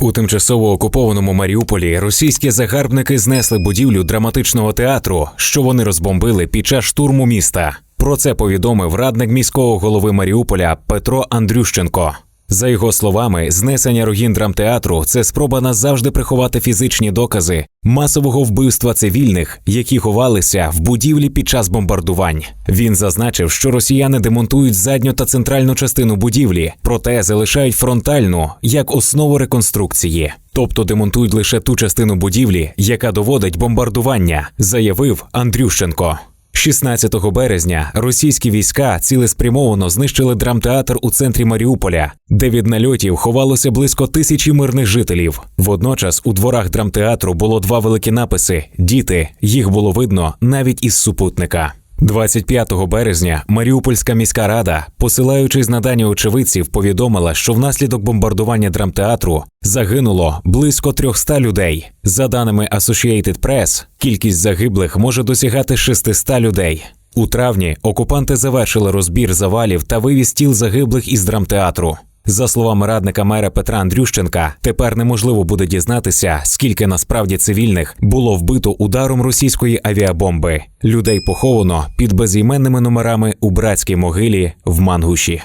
У тимчасово окупованому Маріуполі російські загарбники знесли будівлю драматичного театру, що вони розбомбили під час штурму міста. Про це повідомив радник міського голови Маріуполя Петро Андрющенко. За його словами, знесення руїн драмтеатру це спроба назавжди приховати фізичні докази масового вбивства цивільних, які ховалися в будівлі під час бомбардувань. Він зазначив, що росіяни демонтують задню та центральну частину будівлі, проте залишають фронтальну як основу реконструкції. Тобто демонтують лише ту частину будівлі, яка доводить бомбардування, заявив Андрющенко. 16 березня російські війська цілеспрямовано знищили драмтеатр у центрі Маріуполя, де від нальотів ховалося близько тисячі мирних жителів. Водночас у дворах драмтеатру було два великі написи: Діти. Їх було видно навіть із супутника. 25 березня Маріупольська міська рада, посилаючись на дані очевидців, повідомила, що внаслідок бомбардування драмтеатру загинуло близько 300 людей. За даними Associated Press, кількість загиблих може досягати 600 людей. У травні окупанти завершили розбір завалів та вивіз тіл загиблих із драмтеатру. За словами радника мера Петра Андрющенка, тепер неможливо буде дізнатися, скільки насправді цивільних було вбито ударом російської авіабомби. Людей поховано під безіменними номерами у братській могилі в Мангуші.